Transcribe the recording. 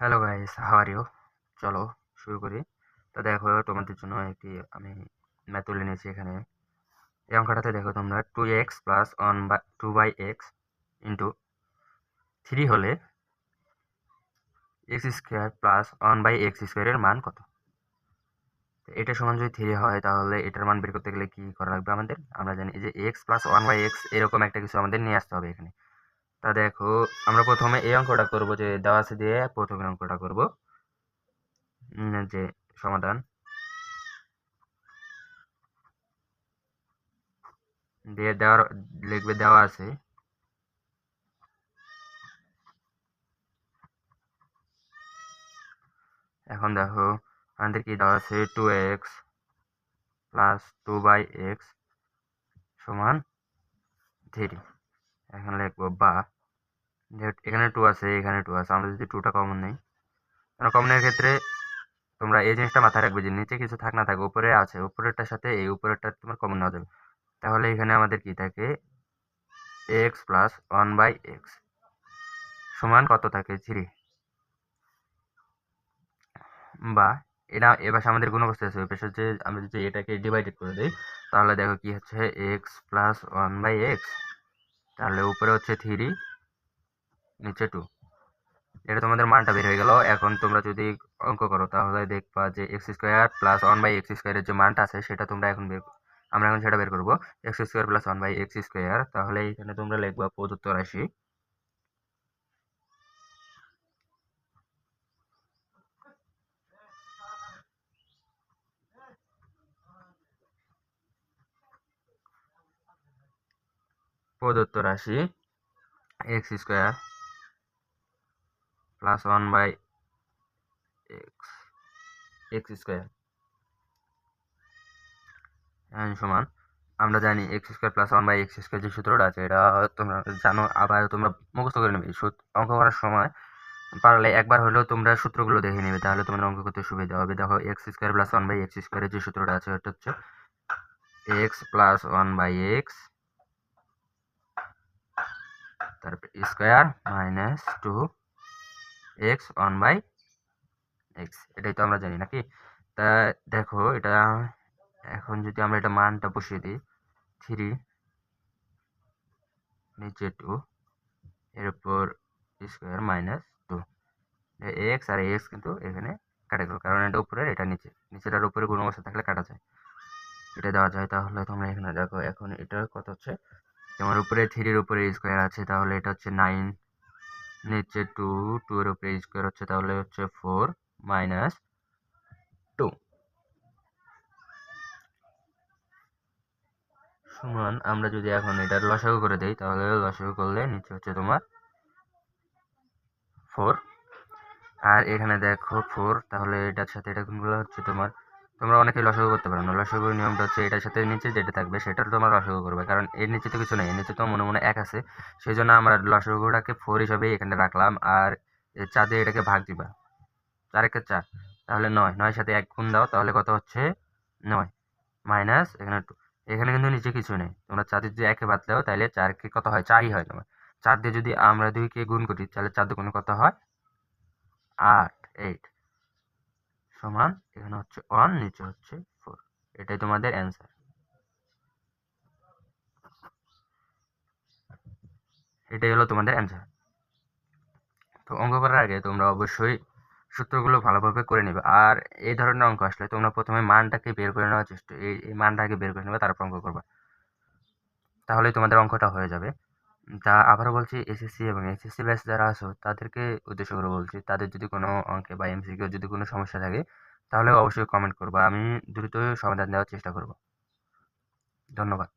Hello guys you চলো, শুরু করি। তো দেখো, তোমাদের জন্য একটি আমি ম্যাথ তুলে নিয়েছি এখানে। এই অঙ্কটাতে দেখো তোমরা two x plus one by two by x into three হলে x square plus one by x স্কোয়ারের মান কত? তো এটা সমান যদি থ্রি হয়, তাহলে এটার মান বের করতে গেলে কি করা লাগবে আমাদের? আমরা জানি যে x plus one by x এরকম একটা কিছু আমাদের নিয়ে আসতে হবে এখানে। তা দেখো, আমরা প্রথমে এই অঙ্কটা করব যে দেওয়া আছে দিয়ে প্রথমে অঙ্কটা করব। যে সমাধান। দিয়ে দেওয়ার, লিখবে দেওয়া আছে। এখন দেখো, আমাদের কি দেওয়া আছে? Two x plus two by x সমান থ্রি এখন লিখব বা। এখানে টু আছে, এখানে টু আছে আমরা যদি টুটা কমন নেই কারণ কমনের ক্ষেত্রে তোমরা এই জিনিসটা মাথায় রাখবে যে নিচে কিছু থাক না থাকে, উপরে আছে, উপরেরটার সাথে এই উপরেরটা তোমার কমন নেওয়া যাবে। তাহলে এখানে আমাদের কি থাকে? X plus one by x সমান কত থাকে? থ্রি বা এটা এবার আমাদের গুণ অবস্থা আছে ওই যে আমরা যদি এটাকে ডিভাইডেড করে দিই, তাহলে দেখো কি হচ্ছে? X plus one by x তাহলে উপরে হচ্ছে থ্রি নিচে টু এটা তোমাদের মানটা বের হয়ে গেল। এখন তোমরা যদি অঙ্ক করো, তাহলে দেখবা যে x square plus one by x স্কোয়ারের যে মানটা আছে, সেটা তোমরা এখন বের আমরা এখন সেটা বের করব। X square plus one by x square তাহলে এখানে তোমরা লিখবা প্রদত্ত রাশি। প্রদত্ত রাশি x square plus one by x x square সমান, আমরা জানি x square plus one by x square যে সূত্রটা আছে, এটা তোমরা জানো, আবার তোমরা মুখস্থ করে নেবে। অঙ্ক করার সময় পারলে একবার হলেও তোমরা সূত্রগুলো দেখে নেবে, তাহলে তোমার অঙ্ক করতে সুবিধা হবে। দেখো x square plus one by x স্কোয়ারের যে সূত্রটা আছে ওটা হচ্ছে x plus one by x তারপর square minus two x one by x, এটাই তো আমরা জানি নাকি? তা দেখো এটা, এখন যদি আমরা এটা মানটা বসিয়ে দিই, থ্রি নিচে টু, এর উপর স্কোয়ার মাইনাস টু। এক্স আর এক্স কিন্তু এখানে কাটা গেল, কারণ এটা উপরে এটা নিচে। নিচেটার উপরে কোনো অবস্থা থাকলে কাটা যায়। এটা দেওয়া যায়, তাহলে তোমরা এখানে দেখো, এখন এটা কত হচ্ছে? তোমার উপরে থ্রির উপরে স্কোয়ার আছে, তাহলে এটা হচ্ছে নাইন নিচে টু টু এর উপরে স্কোয়ার হচ্ছে, তাহলে হচ্ছে ফোর মাইনাস টু সমান, আমরা যদি এখন এটা লসাগু করে দিই, তাহলে লসাগু করলে নিচে হচ্ছে তোমার ফোর আর এখানে দেখো ফোর তাহলে এটার সাথে এটা কোনগুলো হচ্ছে তোমার তোমরা অনেকে লসাগু করতে পারো না। নিয়মটা হচ্ছে এটার সাথে নিচে যেটা থাকবে সেটা তোমার লসাগু করবে, কারণ এর নিচে তো কিছু নেই। এর নিচে তো মনে মনে এক আছে। সেই জন্য আমরা লসাগুটাকে ফোর হিসাবে এখানে রাখলাম। আর চা দিয়ে এটাকে ভাগ দিবা। চার একে চার, তাহলে নয়। নয়ের সাথে এক গুণ দাও, তাহলে কত হচ্ছে? নয়। মাইনাস এখানে টু এখানে কিন্তু নিচে কিছু নেই। তোমরা চাঁদের যদি একে বাদ দাও, তাহলে চারকে কত হয়? চারই হয় তোমার। চার দিয়ে যদি আমরা দুইকে গুণ করি, তাহলে চার দুগুণে কত হয়? আট এইট সমান, এখানে হচ্ছে ওয়ান নিচে হচ্ছে ফোর এটাই তোমাদের অ্যান্সার এটাই হলো তোমাদের অ্যান্সার তো অঙ্ক করার আগে তোমরা অবশ্যই সূত্রগুলো ভালোভাবে করে নেবে। আর এই ধরনের অঙ্ক আসলে তোমরা প্রথমে মানটাকে বের করে নেওয়ার চেষ্টা এই মানটাকে বের করে নেবে, তারপর অঙ্ক করবা। তাহলেই তোমাদের অঙ্কটা হয়ে যাবে। তা আবারও বলছি এসএসসি এবং এসএসসি ব্যাচ যারা আছো, তাদেরকে উদ্দেশ্য করে বলছি, তাদের যদি কোনো অঙ্কে বা এমসিকিউ যদি কোনো সমস্যা থাকে, তাহলে অবশ্যই কমেন্ট করব। আমি দ্রুত সমাধান দেওয়ার চেষ্টা করব। ধন্যবাদ।